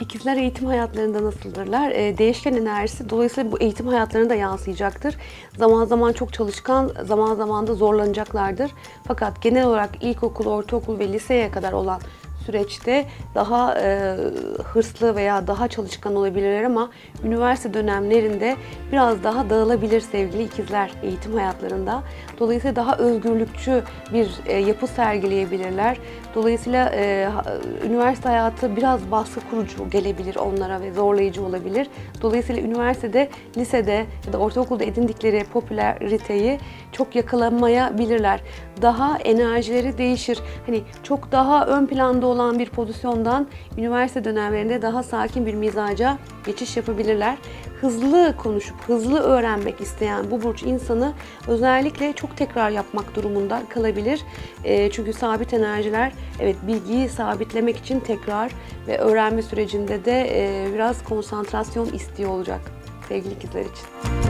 İkizler eğitim hayatlarında nasıldırlar? Ee, değişken enerjisi dolayısıyla bu eğitim hayatlarına da yansıyacaktır. Zaman zaman çok çalışkan, zaman zaman da zorlanacaklardır. Fakat genel olarak ilkokul, ortaokul ve liseye kadar olan süreçte daha e, hırslı veya daha çalışkan olabilirler ama üniversite dönemlerinde biraz daha dağılabilir sevgili ikizler eğitim hayatlarında. Dolayısıyla daha özgürlükçü bir e, yapı sergileyebilirler. Dolayısıyla e, üniversite hayatı biraz baskı kurucu gelebilir onlara ve zorlayıcı olabilir. Dolayısıyla üniversitede, lisede ya da ortaokulda edindikleri popülariteyi çok yakalamayabilirler. Daha enerjileri değişir. Hani çok daha ön planda olan bir pozisyondan üniversite dönemlerinde daha sakin bir mizaca geçiş yapabilirler. Hızlı konuşup hızlı öğrenmek isteyen bu burç insanı özellikle çok tekrar yapmak durumunda kalabilir. E, çünkü sabit enerjiler evet bilgiyi sabitlemek için tekrar ve öğrenme sürecinde de e, biraz konsantrasyon istiyor olacak sevgili ikizler için.